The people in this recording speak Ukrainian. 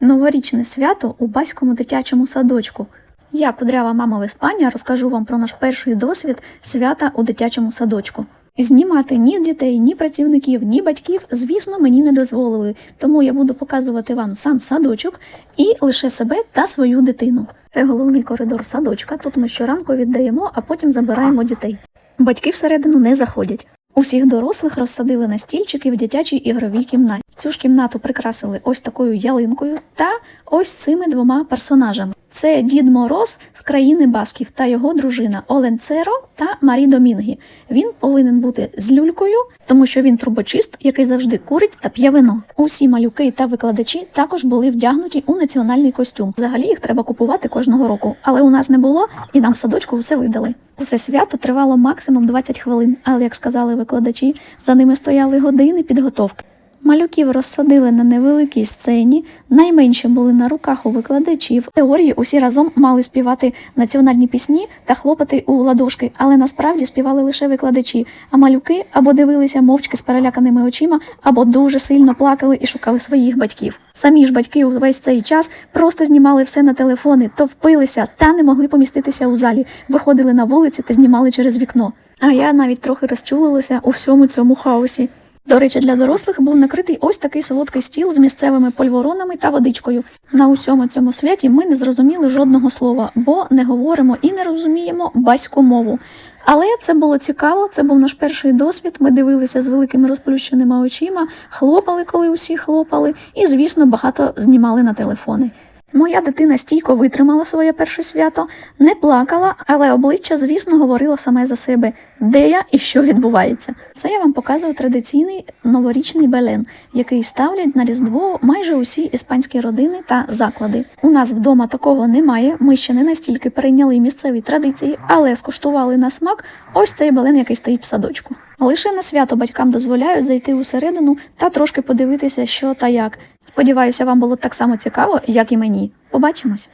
Новорічне свято у баському дитячому садочку. Я, кудрява мама в Іспанії, розкажу вам про наш перший досвід свята у дитячому садочку. Знімати ні дітей, ні працівників, ні батьків, звісно, мені не дозволили, тому я буду показувати вам сам садочок і лише себе та свою дитину. Це головний коридор садочка. Тут ми щоранку віддаємо, а потім забираємо дітей. Батьки всередину не заходять. Усіх дорослих розсадили на стільчики в дитячій ігровій кімнаті. Цю ж кімнату прикрасили ось такою ялинкою та ось цими двома персонажами. Це Дід Мороз з країни Басків та його дружина Олен Церо та Марі Домінгі. Він повинен бути з люлькою, тому що він трубочист, який завжди курить та п'є вино. Усі малюки та викладачі також були вдягнуті у національний костюм. Взагалі їх треба купувати кожного року, але у нас не було, і нам в садочку все видали. Усе свято тривало максимум 20 хвилин, але як сказали викладачі, за ними стояли години підготовки. Малюків розсадили на невеликій сцені, найменші були на руках у викладачів. В теорії усі разом мали співати національні пісні та хлопати у ладошки, але насправді співали лише викладачі, а малюки або дивилися мовчки з переляканими очима, або дуже сильно плакали і шукали своїх батьків. Самі ж батьки увесь цей час просто знімали все на телефони, то впилися та не могли поміститися у залі, виходили на вулиці та знімали через вікно. А я навіть трохи розчулилася у всьому цьому хаосі. До речі, для дорослих був накритий ось такий солодкий стіл з місцевими польворонами та водичкою. На усьому цьому святі ми не зрозуміли жодного слова, бо не говоримо і не розуміємо баську мову. Але це було цікаво, це був наш перший досвід. Ми дивилися з великими розплющеними очима, хлопали, коли усі хлопали, і, звісно, багато знімали на телефони. Моя дитина стійко витримала своє перше свято, не плакала, але обличчя, звісно, говорило саме за себе, де я і що відбувається. Це я вам показую традиційний новорічний белен, який ставлять на різдво майже усі іспанські родини та заклади. У нас вдома такого немає. Ми ще не настільки перейняли місцеві традиції, але скуштували на смак ось цей белен, який стоїть в садочку. Лише на свято батькам дозволяють зайти усередину та трошки подивитися, що та як. Сподіваюся, вам було так само цікаво, як і мені. Побачимось!